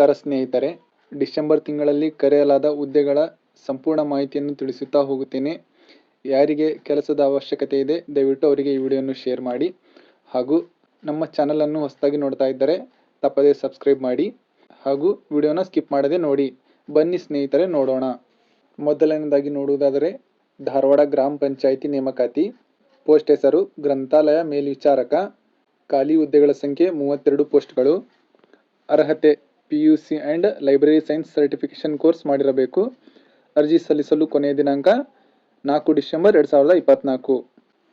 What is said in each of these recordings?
ನಮಸ್ಕಾರ ಸ್ನೇಹಿತರೆ, ಡಿಸೆಂಬರ್ ತಿಂಗಳಲ್ಲಿ ಕರೆಯಲಾದ ಹುದ್ದೆಗಳ ಸಂಪೂರ್ಣ ಮಾಹಿತಿಯನ್ನು ತಿಳಿಸುತ್ತಾ ಹೋಗುತ್ತೇನೆ. ಯಾರಿಗೆ ಕೆಲಸದ ಅವಶ್ಯಕತೆ ಇದೆ, ದಯವಿಟ್ಟು ಅವರಿಗೆ ಈ ವಿಡಿಯೋವನ್ನು ಶೇರ್ ಮಾಡಿ. ಹಾಗೂ ನಮ್ಮ ಚಾನಲನ್ನು ಹೊಸದಾಗಿ ನೋಡ್ತಾ ಇದ್ದರೆ ತಪ್ಪದೇ ಸಬ್ಸ್ಕ್ರೈಬ್ ಮಾಡಿ. ಹಾಗೂ ವಿಡಿಯೋನ ಸ್ಕಿಪ್ ಮಾಡದೆ ನೋಡಿ. ಬನ್ನಿ ಸ್ನೇಹಿತರೆ, ನೋಡೋಣ. ಮೊದಲನೇದಾಗಿ ನೋಡುವುದಾದರೆ, ಧಾರವಾಡ ಗ್ರಾಮ ಪಂಚಾಯಿತಿ ನೇಮಕಾತಿ. ಪೋಸ್ಟ್ ಹೆಸರು, ಗ್ರಂಥಾಲಯ ಮೇಲ್ವಿಚಾರಕ. ಖಾಲಿ ಹುದ್ದೆಗಳ ಸಂಖ್ಯೆ ಮೂವತ್ತೆರಡು ಪೋಸ್ಟ್ಗಳು. ಅರ್ಹತೆ P U C and library science certification course ಮಾಡಿರಬೇಕು. ಅರ್ಜಿ ಸಲ್ಲಿಸಲು ಕೊನೆಯ ದಿನಾಂಕ ನಾಲ್ಕು ಡಿಸೆಂಬರ್ ಎರಡು ಸಾವಿರದ ಇಪ್ಪತ್ತ್ನಾಲ್ಕು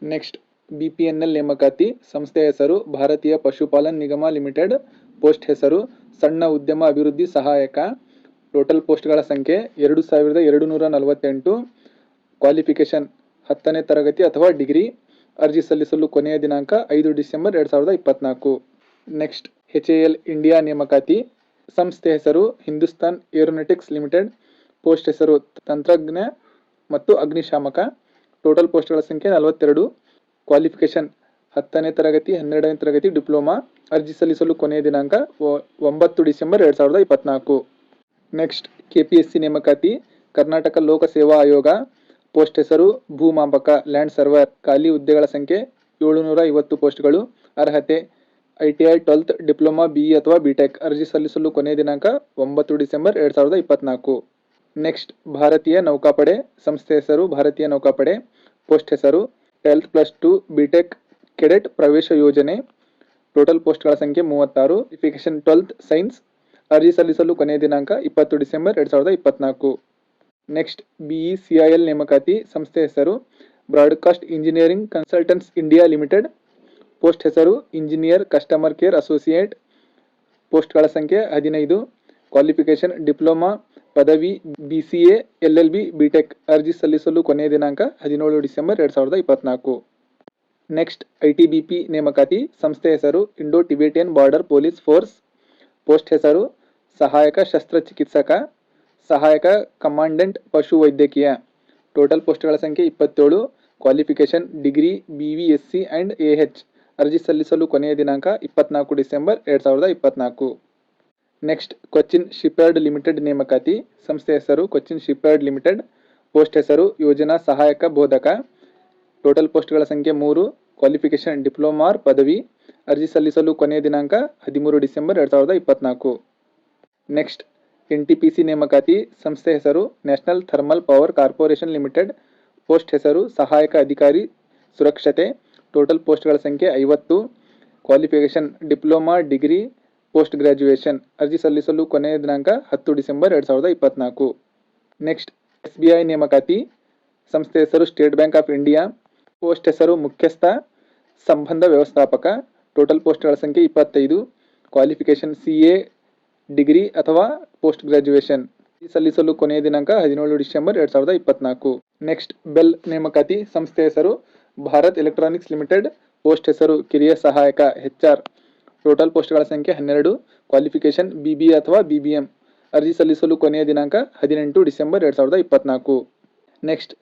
next B P N L ನೇಮಕಾತಿ ಸಂಸ್ಥೆಯ ಹೆಸರು ಭಾರತೀಯ ಪಶುಪಾಲನ್ ನಿಗಮ ಲಿಮಿಟೆಡ್ ಪೋಸ್ಟ್ ಹೆಸರು ಸಣ್ಣ ಉದ್ಯಮ ಅಭಿವೃದ್ಧಿ ಸಹಾಯಕ. ಟೋಟಲ್ ಪೋಸ್ಟ್ಗಳ ಸಂಖ್ಯೆ ಎರಡು ಸಾವಿರದ ಎರಡು ನೂರ ನಲವತ್ತೆಂಟು. ಕ್ವಾಲಿಫಿಕೇಷನ್ ಹತ್ತನೇ ತರಗತಿ ಅಥವಾ ಡಿಗ್ರಿ. ಅರ್ಜಿ ಸಲ್ಲಿಸಲು ಕೊನೆಯ ದಿನಾಂಕ ಐದು ಡಿಸೆಂಬರ್ ಎರಡು ಸಾವಿರದ ಇಪ್ಪತ್ತ್ನಾಲ್ಕು next H A L India ನೇಮಕಾತಿ ಸಂಸ್ಥೆ ಹೆಸರು ಹಿಂದೂಸ್ತಾನ್ ಏರೋನೆಟಿಕ್ಸ್ ಲಿಮಿಟೆಡ್. ಪೋಸ್ಟ್ ಹೆಸರು ತಂತ್ರಜ್ಞ ಮತ್ತು ಅಗ್ನಿಶಾಮಕ. ಟೋಟಲ್ ಪೋಸ್ಟ್ಗಳ ಸಂಖ್ಯೆ ನಲವತ್ತೆರಡು. ಕ್ವಾಲಿಫಿಕೇಷನ್ ಹತ್ತನೇ ತರಗತಿ, ಹನ್ನೆರಡನೇ ತರಗತಿ ಡಿಪ್ಲೊಮಾ. ಅರ್ಜಿ ಸಲ್ಲಿಸಲು ಕೊನೆಯ ದಿನಾಂಕ ಒಂಬತ್ತು ಡಿಸೆಂಬರ್ ಎರಡು ಸಾವಿರದ ಇಪ್ಪತ್ನಾಲ್ಕು. Next K P S C ನೇಮಕಾತಿ, ಕರ್ನಾಟಕ ಲೋಕ ಸೇವಾ ಆಯೋಗ. ಪೋಸ್ಟ್ ಹೆಸರು ಭೂಮಾಪಕ, ಲ್ಯಾಂಡ್ ಸರ್ವರ್. ಖಾಲಿ ಹುದ್ದೆಗಳ ಸಂಖ್ಯೆ ಏಳುನೂರ ಐವತ್ತು ಪೋಸ್ಟ್ಗಳು. ಅರ್ಹತೆ I T I twelfth diploma B ಅಥವಾ ಬಿ ಟೆಕ್ ಅರ್ಜಿ ಸಲ್ಲಿಸಲು ಕೊನೆಯ ದಿನಾಂಕ ಒಂಬತ್ತು ಡಿಸೆಂಬರ್ ಎರಡು ಸಾವಿರದ ಇಪ್ಪತ್ನಾಲ್ಕು. ನೆಕ್ಸ್ಟ್, ಭಾರತೀಯ ನೌಕಾಪಡೆ ಸಂಸ್ಥೆ ಹೆಸರು ಭಾರತೀಯ ನೌಕಾಪಡೆ. ಪೋಸ್ಟ್ ಹೆಸರು twelfth plus two B tech cadet ಪ್ರವೇಶ ಯೋಜನೆ. ಟೋಟಲ್ ಪೋಸ್ಟ್ಗಳ ಸಂಖ್ಯೆ ಮೂವತ್ತಾರು. ಇಫಿಕೇಶನ್ ಟ್ವೆಲ್ತ್ ಸೈನ್ಸ್ ಅರ್ಜಿ ಸಲ್ಲಿಸಲು ಕೊನೆಯ ದಿನಾಂಕ ಇಪ್ಪತ್ತು ಡಿಸೆಂಬರ್ ಎರಡು ಸಾವಿರದ ಇಪ್ಪತ್ನಾಲ್ಕು. Next B E C I L ನೇಮಕಾತಿ ಸಂಸ್ಥೆ ಹೆಸರು broadcast engineering consultants India limited. Post ಹೆಸರು ಇಂಜಿನಿಯರ್ ಕಸ್ಟಮರ್ ಕೇರ್ ಅಸೋಸಿಯೇಟ್ ಪೋಸ್ಟ್ಗಳ ಸಂಖ್ಯೆ ಹದಿನೈದು. ಕ್ವಾಲಿಫಿಕೇಷನ್ ಡಿಪ್ಲೊಮಾ ಪದವಿ B C A L L B B tech ಅರ್ಜಿ ಸಲ್ಲಿಸಲು ಕೊನೆಯ ದಿನಾಂಕ ಹದಿನೇಳು ಡಿಸೆಂಬರ್ ಎರಡು ಸಾವಿರದ ಇಪ್ಪತ್ನಾಲ್ಕು. Next I T B P ನೇಮಕಾತಿ ಸಂಸ್ಥೆ ಹೆಸರು Indo Tibetan border police force post ಹೆಸರು ಸಹಾಯಕ ಶಸ್ತ್ರಚಿಕಿತ್ಸಕ ಸಹಾಯಕ ಕಮಾಂಡೆಂಟ್ ಪಶು ವೈದ್ಯಕೀಯ. ಟೋಟಲ್ ಪೋಸ್ಟ್ಗಳ ಸಂಖ್ಯೆ ಇಪ್ಪತ್ತೇಳು. Qualification degree B V S C and A H ಅರ್ಜಿ ಸಲ್ಲಿಸಲು ಕೊನೆಯ ದಿನಾಂಕ ಇಪ್ಪತ್ನಾಲ್ಕು ಡಿಸೆಂಬರ್ ಎರಡು ಸಾವಿರದ ಇಪ್ಪತ್ನಾಲ್ಕು. ನೆಕ್ಸ್ಟ್, ಕೊಚ್ಚಿನ್ ಶಿಪ್ಯಾರ್ಡ್ ಲಿಮಿಟೆಡ್ ನೇಮಕಾತಿ ಸಂಸ್ಥೆ ಹೆಸರು ಕೊಚ್ಚಿನ್ ಶಿಪ್ಯಾರ್ಡ್ ಲಿಮಿಟೆಡ್. ಪೋಸ್ಟ್ ಹೆಸರು ಯೋಜನಾ ಸಹಾಯಕ ಬೋಧಕ. ಟೋಟಲ್ ಪೋಸ್ಟ್ಗಳ ಸಂಖ್ಯೆ ಮೂರು, ಕ್ವಾಲಿಫಿಕೇಷನ್ ಡಿಪ್ಲೊಮಾರ್ ಪದವಿ. ಅರ್ಜಿ ಸಲ್ಲಿಸಲು ಕೊನೆಯ ದಿನಾಂಕ ಹದಿಮೂರು ಡಿಸೆಂಬರ್ ಎರಡು ಸಾವಿರದ ಇಪ್ಪತ್ನಾಲ್ಕು. Next, N T P C ನೇಮಕಾತಿ ಸಂಸ್ಥೆ ಹೆಸರು national thermal power corporation limited. Post ಹೆಸರು ಸಹಾಯಕ ಅಧಿಕಾರಿ ಸುರಕ್ಷತೆ. ಟೋಟಲ್ ಪೋಸ್ಟ್ಗಳ ಸಂಖ್ಯೆ ಐವತ್ತು qualification diploma degree post graduation ಅರ್ಜಿ ಸಲ್ಲಿಸಲು ಕೊನೆಯ ದಿನಾಂಕ ಹತ್ತು ಡಿಸೆಂಬರ್ ಎರಡು ಸಾವಿರದ ಇಪ್ಪತ್ನಾಲ್ಕು. ನೆಕ್ಸ್ಟ್ ಎಸ್ ಬಿ ಐ ನೇಮಕಾತಿ, ಸಂಸ್ಥೆ ಹೆಸರು state bank of India post ಹೆಸರು ಮುಖ್ಯಸ್ಥ, ಸಂಬಂಧ ವ್ಯವಸ್ಥಾಪಕ ಟೋಟಲ್ ಪೋಸ್ಟ್ಗಳ ಸಂಖ್ಯೆ ಇಪ್ಪತ್ತೈದು ಕ್ವಾಲಿಫಿಕೇಷನ್ ಸಿ ಎ ಡಿಗ್ರಿ ಅಥವಾ ಪೋಸ್ಟ್ ಗ್ರ್ಯಾಜುಯೇಷನ್ ಸಲ್ಲಿಸಲು ಕೊನೆಯ ದಿನಾಂಕ ಹದಿನೇಳು ಡಿಸೆಂಬರ್ ಎರಡು ಸಾವಿರದ ಇಪ್ಪತ್ನಾಲ್ಕು. ನೆಕ್ಸ್ಟ್ ಬೆಲ್ ನೇಮಕಾತಿ, ಸಂಸ್ಥೆ ಹೆಸರು ಭಾರತ್ ಎಲೆಕ್ಟ್ರಾನಿಕ್ಸ್ ಲಿಮಿಟೆಡ್, ಪೋಸ್ಟ್ ಹೆಸರು ಕಿರಿಯ ಸಹಾಯಕ ಹೆಚ್ ಆರ್. ಟೋಟಲ್ ಪೋಸ್ಟ್ಗಳ ಸಂಖ್ಯೆ ಹನ್ನೆರಡು ಕ್ವಾಲಿಫಿಕೇಶನ್ ಬಿ ಬಿ ಅಥವಾ ಬಿ ಬಿ ಎಂ. ಅರ್ಜಿ ಸಲ್ಲಿಸಲು ಕೊನೆಯ ದಿನಾಂಕ ಹದಿನೆಂಟು ಡಿಸೆಂಬರ್ ಎರಡು ಸಾವಿರದ ಇಪ್ಪತ್ನಾಲ್ಕು. Next,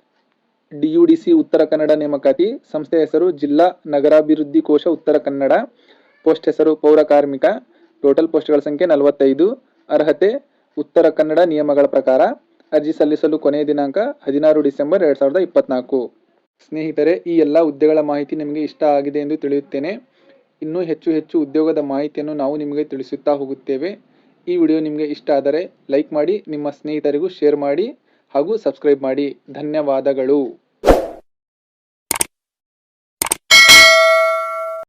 D U D C Uttara Kannada ನೇಮಕಾತಿ ಸಂಸ್ಥೆ ಹೆಸರು ಜಿಲ್ಲಾ ನಗರಾಭಿವೃದ್ಧಿ ಕೋಶ ಉತ್ತರ ಕನ್ನಡ. ಪೋಸ್ಟ್ ಹೆಸರು ಪೌರ ಕಾರ್ಮಿಕ. ಟೋಟಲ್ ಪೋಸ್ಟ್ಗಳ ಸಂಖ್ಯೆ ನಲವತ್ತೈದು. ಅರ್ಹತೆ, ಉತ್ತರ ಕನ್ನಡ ನಿಯಮಗಳ ಪ್ರಕಾರ ಅರ್ಜಿ ಸಲ್ಲಿಸಲು ಕೊನೆಯ ದಿನಾಂಕ ಹದಿನಾರು ಡಿಸೆಂಬರ್ ಎರಡು ಸಾವಿರದ ಇಪ್ಪತ್ನಾಲ್ಕು. ಸ್ನೇಹಿತರೆ, ಈ ಎಲ್ಲ ಹುದ್ದೆಗಳ ಮಾಹಿತಿ ನಿಮಗೆ ಇಷ್ಟ ಆಗಿದೆ ಎಂದು ತಿಳಿಯುತ್ತೇನೆ. ಇನ್ನೂ ಹೆಚ್ಚು ಹೆಚ್ಚು ಉದ್ಯೋಗದ ಮಾಹಿತಿಯನ್ನು ನಾವು ನಿಮಗೆ ತಿಳಿಸುತ್ತಾ ಹೋಗುತ್ತೇವೆ. ಈ ವಿಡಿಯೋ ನಿಮಗೆ ಇಷ್ಟ ಆದರೆ ಲೈಕ್ ಮಾಡಿ, ನಿಮ್ಮ ಸ್ನೇಹಿತರಿಗೂ ಶೇರ್ ಮಾಡಿ ಹಾಗೂ ಸಬ್ಸ್ಕ್ರೈಬ್ ಮಾಡಿ. ಧನ್ಯವಾದಗಳು.